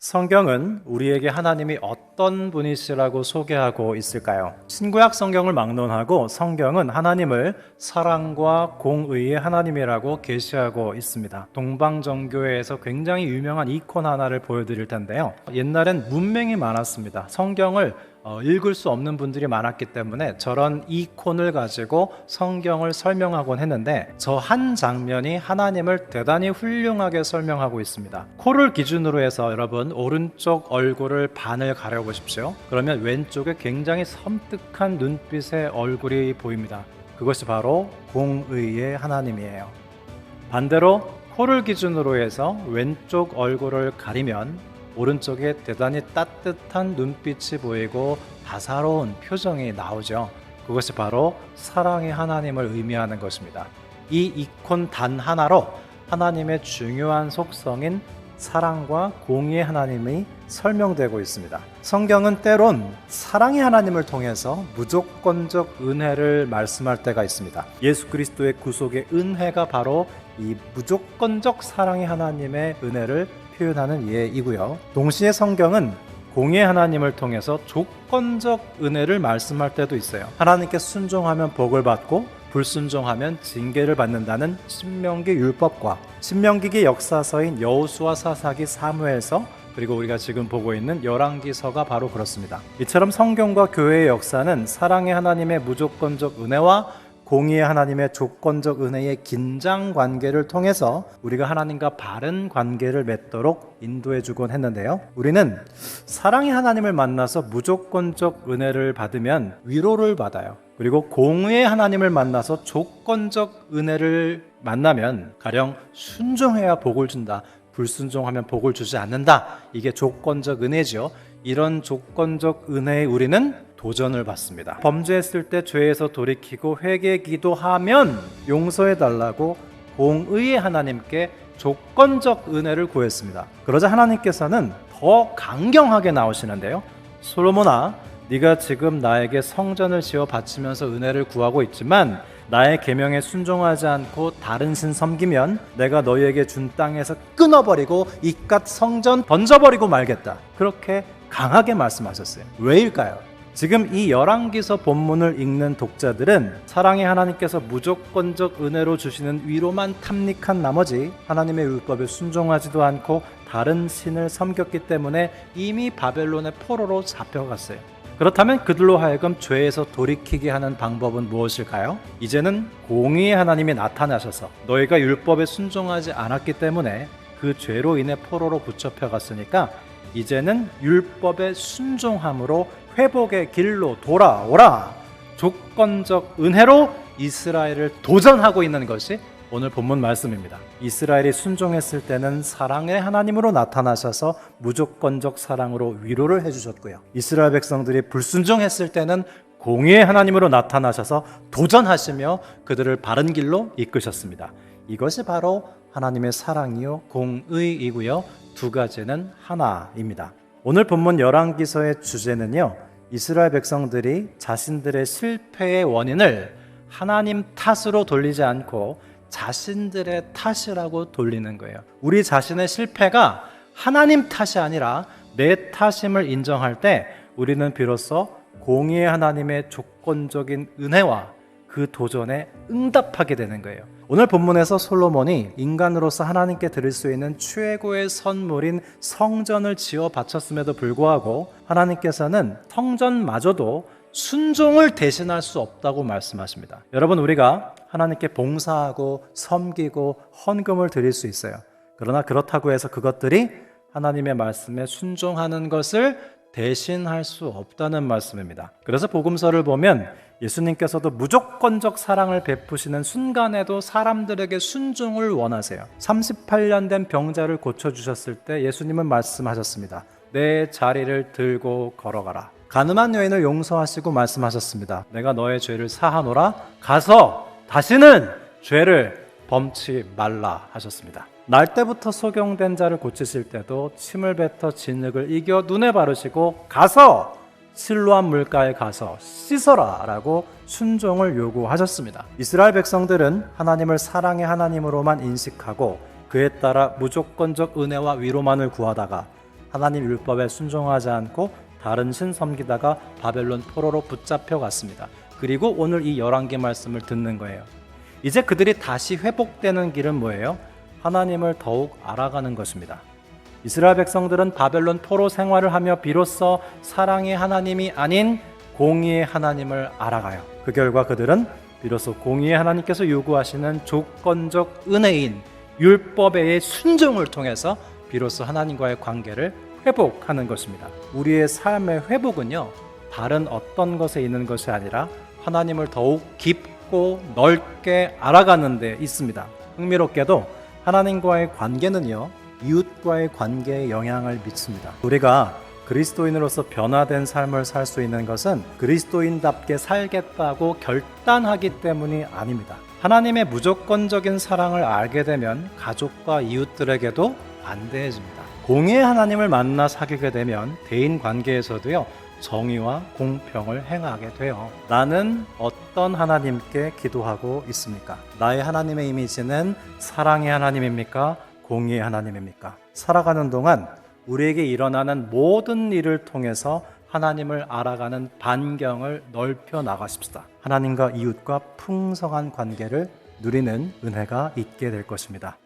성경은 우리에게 하나님이 어떤 분이시라고 소개하고 있을까요? 신구약 성경을 막론하고 성경은 하나님을 사랑과 공의의 하나님이라고 계시하고 있습니다. 동방정교회에서 굉장히 유명한 이콘 하나를 보여드릴 텐데요. 옛날엔 문맹이 많았습니다. 성경을 어, 읽을 수 없는 분들이 많았기 때문에 저런 이콘을 가지고 성경을 설명하곤 했는데 저 한 장면이 하나님을 대단히 훌륭하게 설명하고 있습니다. 코를 기준으로 해서 여러분 오른쪽 얼굴을 반을 가려보십시오. 그러면 왼쪽에 굉장히 섬뜩한 눈빛의 얼굴이 보입니다. 그것이 바로 공의의 하나님이에요. 반대로 코를 기준으로 해서 왼쪽 얼굴을 가리면 오른쪽에 대단히 따뜻한 눈빛이 보이고 다사로운 표정이 나오죠. 그것이 바로 사랑의 하나님을 의미하는 것입니다. 이 이콘 단 하나로 하나님의 중요한 속성인 사랑과 공의의 하나님이 설명되고 있습니다. 성경은 때론 사랑의 하나님을 통해서 무조건적 은혜를 말씀할 때가 있습니다. 예수 그리스도의 구속의 은혜가 바로 이 무조건적 사랑의 하나님의 은혜를 표현하는 예이고요. 동시에 성경은 공의 하나님을 통해서 조건적 은혜를 말씀할 때도 있어요. 하나님께 순종하면 복을 받고 불순종하면 징계를 받는다는 신명기 율법과 신명기의 역사서인 여호수아 사사기 사무엘서 그리고 우리가 지금 보고 있는 열왕기서가 바로 그렇습니다. 이처럼 성경과 교회의 역사는 사랑의 하나님의 무조건적 은혜와 공의의 하나님의 조건적 은혜의 긴장 관계를 통해서 우리가 하나님과 바른 관계를 맺도록 인도해 주곤 했는데요. 우리는 사랑의 하나님을 만나서 무조건적 은혜를 받으면 위로를 받아요. 그리고 공의의 하나님을 만나서 조건적 은혜를 만나면 가령 순종해야 복을 준다. 불순종하면 복을 주지 않는다. 이게 조건적 은혜죠. 이런 조건적 은혜에 우리는 도전을 받습니다. 범죄했을 때 죄에서 돌이키고 회개 기도하면 용서해 달라고 공의의 하나님께 조건적 은혜를 구했습니다. 그러자 하나님께서는 더 강경하게 나오시는데요. 솔로몬아, 네가 지금 나에게 성전을 지어 바치면서 은혜를 구하고 있지만 나의 계명에 순종하지 않고 다른 신 섬기면 내가 너희에게 준 땅에서 끊어버리고 이깟 성전 던져버리고 말겠다. 그렇게 강하게 말씀하셨어요. 왜일까요? 지금 이 열왕기서 본문을 읽는 독자들은 사랑의 하나님께서 무조건적 은혜로 주시는 위로만 탐닉한 나머지 하나님의 율법에 순종하지도 않고 다른 신을 섬겼기 때문에 이미 바벨론의 포로로 잡혀갔어요. 그렇다면 그들로 하여금 죄에서 돌이키게 하는 방법은 무엇일까요? 이제는 공의의 하나님이 나타나셔서 너희가 율법에 순종하지 않았기 때문에 그 죄로 인해 포로로 붙잡혀 갔으니까 이제는 율법의 순종함으로 회복의 길로 돌아오라. 조건적 은혜로 이스라엘을 도전하고 있는 것이 오늘 본문 말씀입니다. 이스라엘이 순종했을 때는 사랑의 하나님으로 나타나셔서 무조건적 사랑으로 위로를 해주셨고요. 이스라엘 백성들이 불순종했을 때는 공의의 하나님으로 나타나셔서 도전하시며 그들을 바른 길로 이끄셨습니다. 이것이 바로 하나님의 사랑이요 공의이고요. 두 가지는 하나입니다. 오늘 본문 열왕기서의 주제는요. 이스라엘 백성들이 자신들의 실패의 원인을 하나님 탓으로 돌리지 않고 자신들의 탓이라고 돌리는 거예요. 우리 자신의 실패가 하나님 탓이 아니라 내 탓임을 인정할 때 우리는 비로소 공의의 하나님의 조건적인 은혜와 그 도전에 응답하게 되는 거예요. 오늘 본문에서 솔로몬이 인간으로서 하나님께 드릴 수 있는 최고의 선물인 성전을 지어 바쳤음에도 불구하고 하나님께서는 성전마저도 순종을 대신할 수 없다고 말씀하십니다. 여러분 우리가 하나님께 봉사하고 섬기고 헌금을 드릴 수 있어요. 그러나 그렇다고 해서 그것들이 하나님의 말씀에 순종하는 것을 대신할 수 없다는 말씀입니다. 그래서 복음서를 보면 예수님께서도 무조건적 사랑을 베푸시는 순간에도 사람들에게 순종을 원하세요. 38년 된 병자를 고쳐주셨을 때 예수님은 말씀하셨습니다. 내 자리를 들고 걸어가라. 가늠한 여인을 용서하시고 말씀하셨습니다. 내가 너의 죄를 사하노라. 가서 다시는 죄를 범치 말라 하셨습니다. 날 때부터 소경된 자를 고치실 때도 침을 뱉어 진흙을 이겨 눈에 바르시고 가서 실로한 물가에 가서 씻어라 라고 순종을 요구하셨습니다. 이스라엘 백성들은 하나님을 사랑의 하나님으로만 인식하고 그에 따라 무조건적 은혜와 위로만을 구하다가 하나님 율법에 순종하지 않고 다른 신 섬기다가 바벨론 포로로 붙잡혀 갔습니다. 그리고 오늘 이 열왕기 말씀을 듣는 거예요. 이제 그들이 다시 회복되는 길은 뭐예요? 하나님을 더욱 알아가는 것입니다. 이스라엘 백성들은 바벨론 포로 생활을 하며 비로소 사랑의 하나님이 아닌 공의의 하나님을 알아가요. 그 결과 그들은 비로소 공의의 하나님께서 요구하시는 조건적 은혜인 율법의 순종을 통해서 비로소 하나님과의 관계를 회복하는 것입니다. 우리의 삶의 회복은요, 다른 어떤 것에 있는 것이 아니라 하나님을 더욱 깊 고 넓게 알아가는 데 있습니다. 흥미롭게도 하나님과의 관계는요, 이웃과의 관계에 영향을 미칩니다. 우리가 그리스도인으로서 변화된 삶을 살 수 있는 것은 그리스도인답게 살겠다고 결단하기 때문이 아닙니다. 하나님의 무조건적인 사랑을 알게 되면 가족과 이웃들에게도 안대해집니다. 공의 하나님을 만나 사귀게 되면 대인 관계에서도요, 정의와 공평을 행하게 돼요. 나는 어떤 하나님께 기도하고 있습니까? 나의 하나님의 이미지는 사랑의 하나님입니까? 공의의 하나님입니까? 살아가는 동안 우리에게 일어나는 모든 일을 통해서 하나님을 알아가는 반경을 넓혀 나가십시다. 하나님과 이웃과 풍성한 관계를 누리는 은혜가 있게 될 것입니다.